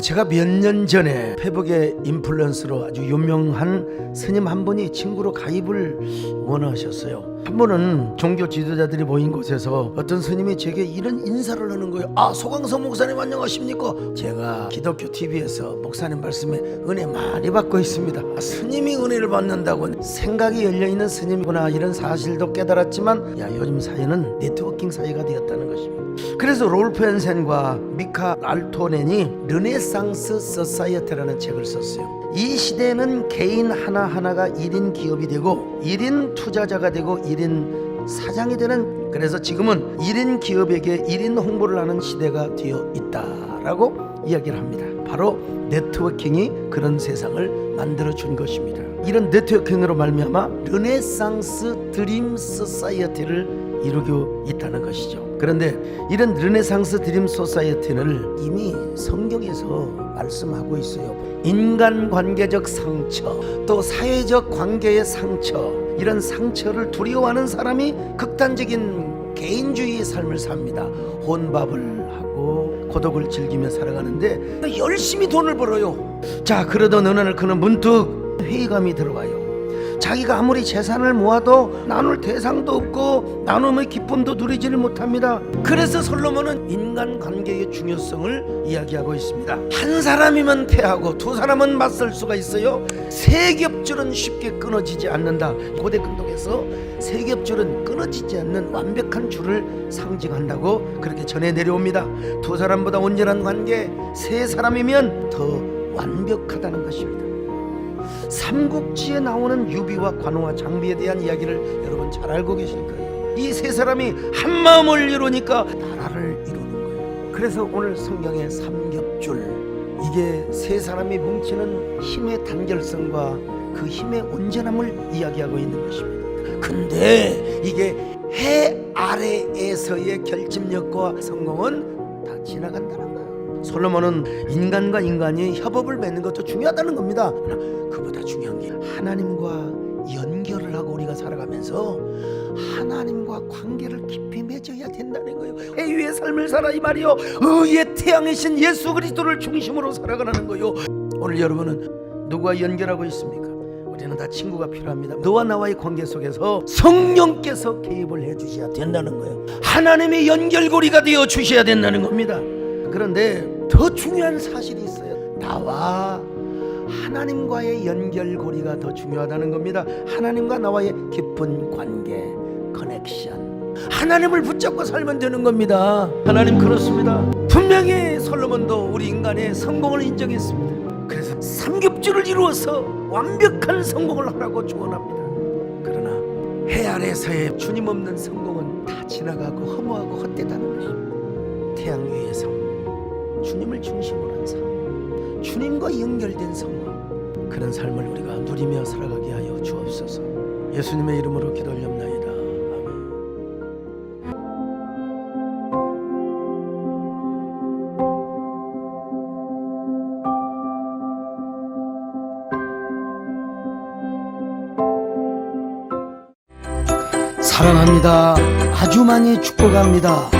제가 몇 년 전에 페북의 인플루언서로 아주 유명한 스님 한 분이 친구로 가입을 원하셨어요. 한 번은 종교 지도자들이 모인 곳에서 어떤 스님이 제게 이런 인사를 하는 거예요. 아 소강성 목사님 안녕하십니까? 제가 기독교 TV에서 목사님 말씀에 은혜 많이 받고 있습니다. 아, 스님이 은혜를 받는다고 생각이 열려 있는 스님이구나 이런 사실도 깨달았지만 야 요즘 사회는 네트워킹 사회가 되었다는 것입니다. 그래서 롤프 헨센과 미카 알토넨이 르네상스 서사이어티라는 책을 썼어요. 이 시대는 개인 하나하나가 1인 기업이 되고 1인 투자자가 되고 1인 사장이 되는 그래서 지금은 1인 기업에게 1인 홍보를 하는 시대가 되어 있다라고 이야기를 합니다. 바로 네트워킹이 그런 세상을 만들어 준 것입니다. 이런 네트워킹으로 말미암아 르네상스 드림 소사이어티를 이루고 있다는 것이죠. 그런데 이런 르네상스 드림 소사이어티를 이미 성경에서 말씀하고 있어요. 인간 관계적 상처, 또 사회적 관계의 상처, 이런 상처를 두려워하는 사람이 극단적인 개인주의의 삶을 삽니다. 혼밥을 하고 고독을 즐기며 살아가는데 열심히 돈을 벌어요. 자, 그러던 어느 날 그는 문득 회의감이 들어와요. 자기가 아무리 재산을 모아도 나눌 대상도 없고 나눔의 기쁨도 누리지를 못합니다. 그래서 솔로몬은 인간 관계의 중요성을 이야기하고 있습니다. 한 사람이면 패하고 두 사람은 맞설 수가 있어요. 세 겹줄은 쉽게 끊어지지 않는다. 고대 금독에서 세 겹줄은 끊어지지 않는 완벽한 줄을 상징한다고 그렇게 전해 내려옵니다. 두 사람보다 온전한 관계, 세 사람이면 더 완벽하다는 것입니다. 삼국지에 나오는 유비와 관우와 장비에 대한 이야기를 여러분 잘 알고 계실 거예요. 이 세 사람이 한 마음을 이루니까 나라를 이루는 거예요. 그래서 오늘 성경의 삼겹줄 이게 세 사람이 뭉치는 힘의 단결성과 그 힘의 온전함을 이야기하고 있는 것입니다. 근데 이게 해 아래에서의 결집력과 성공은 다 지나간다는 거예요. 솔로몬은 인간과 인간이 협업을 맺는 것도 중요하다는 겁니다. 그러나 하나님과 연결을 하고 우리가 살아가면서 하나님과 관계를 깊이 맺어야 된다는 거예요. 회유의 삶을 살아 이 말이요. 의의 태양이신 예수 그리스도를 중심으로 살아가는 거예요. 오늘 여러분은 누구와 연결하고 있습니까? 우리는 다 친구가 필요합니다. 너와 나와의 관계 속에서 성령께서 개입을 해 주셔야 된다는 거예요. 하나님의 연결고리가 되어 주셔야 된다는 겁니다. 그런데 더 중요한 사실이 있어요. 나와 하나님과의 연결고리가 더 중요하다는 겁니다. 하나님과 나와의 깊은 관계, 커넥션. 하나님을 붙잡고 살면 되는 겁니다. 하나님 그렇습니다. 분명히 솔로몬도 우리 인간의 성공을 인정했습니다. 그래서 삼겹줄을 이루어서 완벽한 성공을 하라고 조언합니다. 그러나 해 아래서의 주님 없는 성공은 다 지나가고 허무하고 헛되다는 것입니다. 태양 위의 삶, 주님을 중심으로 한 삶, 주님과 연결된 성공, 그런 삶을 우리가 누리며 살아가게 하여 주옵소서. 예수님의 이름으로 기도 올렵나이다. 아멘. 사랑합니다. 아주 많이 축복합니다.